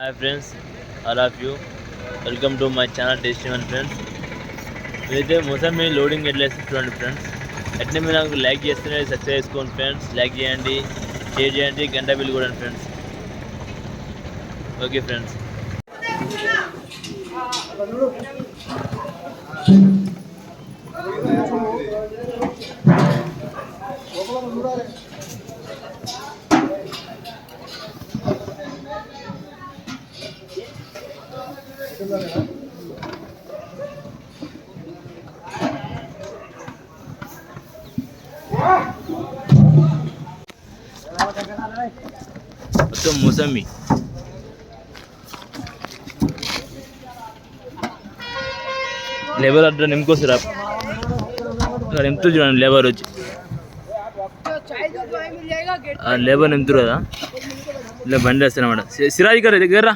Hi friends all of you welcome to my channel tasty one friends ఇదైతే mosambi loading ఎట్లా చూడండి friends అట్నే మీరు నాకు లైక్ చేస్తేనే సబ్స్క్రైబ్ చేసుకోండి ఫ్రెండ్స్ లైక్ చేయండి షేర్ చేయండి గంట బిల్ కూడా ఫ్రెండ్స్ ఓకే ఫ్రెండ్స్ మొత్తం మొసమి లేబర్ అడ్డ నింపుకొస్తారు ఇక్కడ నింపుతూ చూడండి లేబర్ వచ్చి ఆ లేబర్ నింపుతారు కదా ఇలా బండి వేస్తారన్నమాట సి- సిరాజ్ గారు దగ్గర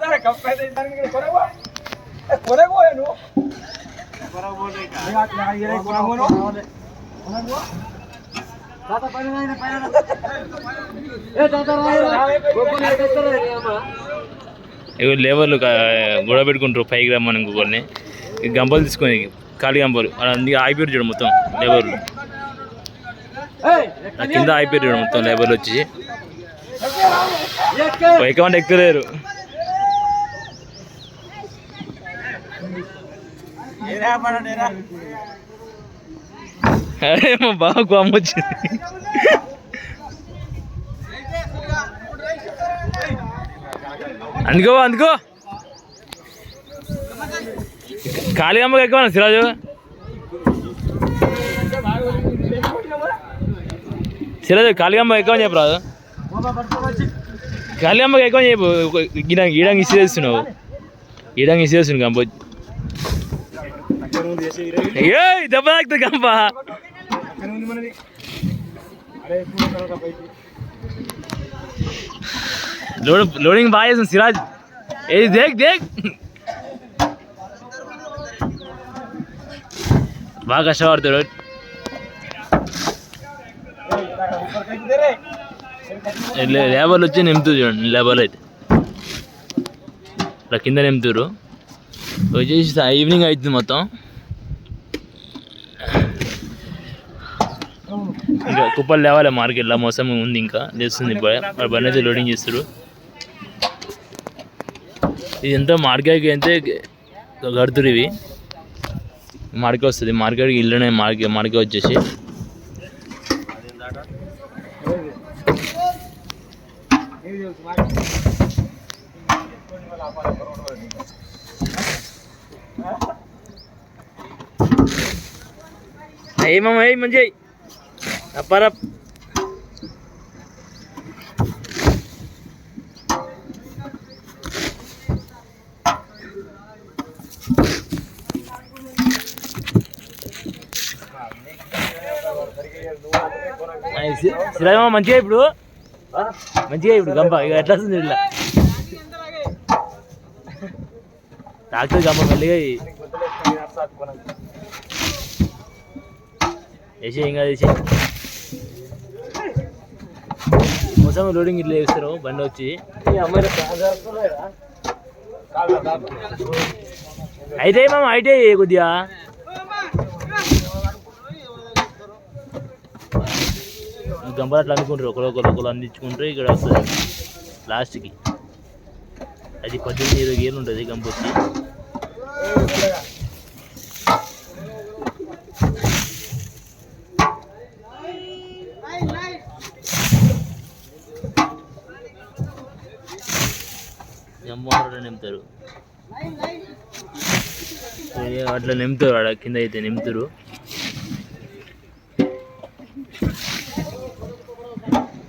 రా. ఇగో లేబర్లు కా- గొడవ పెట్టుకుంటారు పైకి రమ్మని ఇంకొకరిని. ఈ గంపలు తీసుకొని ఖాళీ గంపలు. అందుకే ఆగిపోయారు చూడు మొత్తం లేబర్లు. కింద ఆగిపోయారు చూడు మొత్తం లేబర్లు వచ్చి. ఎక్కమంటే ఎక్కులేరు అరే మా బావ కోపం అందుకో అందుకో. ఖాళీ అమ్మకి ఎక్కువ సిరాజు. సిరాజు ఖాళీ అమ్మ ఎక్కువ చెప్పు రాదు. ఖాళీ అమ్మకి ఎక్కువ చెప్పు. గీడంగా చేస్తున్నావు ఇసిరేస్తున్నావు. గీడంగా ఇసిరేస్తుంది కంపోజ్ ఏ దెబ్బ తాకుతుంది కంప లోడ్ లోడింగ్ బాగా చేస్తుంది సిరాజ్ ఏ దేక్ దేక్ బాగా కష్టపడతాడు లే- లేబర్లు వచ్చి నింపుతారు చూడండి లేబర్లు అయితే ఇక్కడ కింద నింపుతారు వచ్చేసి సా- ఈవినింగ్ అవుతుంది మొత్తం ఇంకా కుప్పలు లేవాలి మార్కెట్లో మోసం ఉంది ఇంకా. లేస్తుంది ఇప్పుడు బండి అయితే లోడింగ్ చేస్తారు ఇది ఎంత మార్కెట్కి అయితే కడుతురు ఇవి. మార్కెట్ వస్తుంది మార్కెట్కి ఇల్లునే మార్కెట్ మార్కెట్ వచ్చేసి. ఏమమ్మా ఏ మంచి అప్పారా శ్రీరామ మంచిగా ఇప్పుడు మంచిగా ఇప్పుడు గంప ఇక ఎట్లా వస్తుంది ఇట్లా డాక్టర్ గంప మెల్లిగా వేసి ఏం కాదు వేసి మొత్తం లోడింగ్ ఇట్లా వేస్తారు బండి వచ్చి. అయితే మామ అయితే కొద్దిగా. గంపలు అట్లా అందుకుంటారు ఒకరు ఒకరు ఒకరు అందించుకుంటారు ఇక్కడ లాస్ట్కి అది పద్దెనిమిది ఇరవై గేర్లు ఉంటుంది గంప వచ్చి ఎంబారు నింపుతారు. అట్లా నింపుతారు ఆడ కింద అయితే నింపుతారు.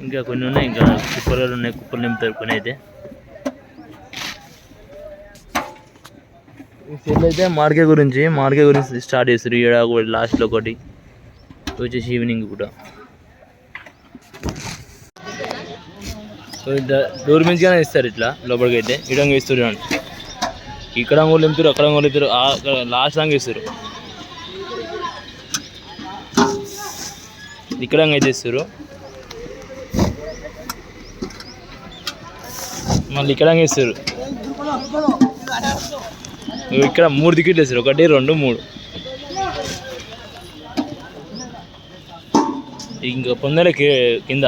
ఇంకా కొన్ని ఉన్నాయి ఇంకా కుప్పలు ఉన్నాయి కుప్పలు నింపుతారు కొన్ని అయితే. అయితే మార్కెట్ గురించి మార్కెట్ గురించి స్టార్ట్ చేస్తారు. ఈడ ఒకటి లాస్ట్లో ఒకటి. వచ్చేసి ఈవినింగ్ కూడా సో డోర్ మంచిగానే ఇస్తారు ఇట్లా లోపలికి అయితే ఇడంగా ఇస్తారు చూడండి. ఇక్కడ అంగోలు ఎంపుతారు అక్కడ కూడా నింపుతారు లాస్ట్ దాకా ఇస్తారు. ఇక్కడ అయితే ఇస్తారు. మళ్ళీ ఇక్కడ వేస్తారు ఇక్కడ మూడు టికెట్లు వేస్తారు. ఒకటి రెండు మూడు. ఇంకా పొందలే కింద.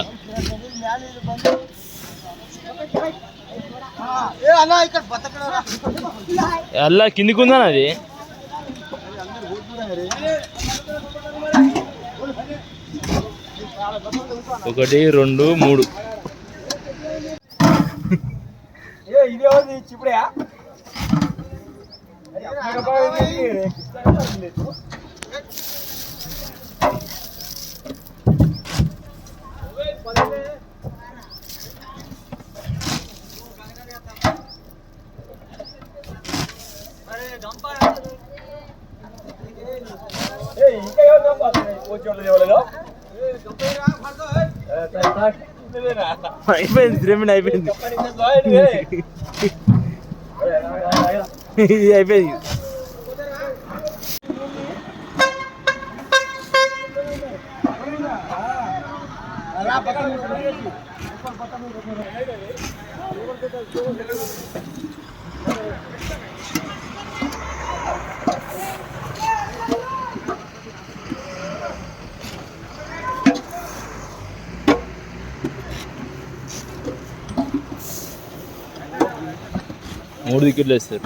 అల్లా కిందికి ఉందా అది? ఒకటి రెండు మూడు. అయిపోయింది త్రిమిన్ అయిపోయింది. ఇది అయిపోయింది. పక్కన మూడు వికెట్లు వేస్తారు.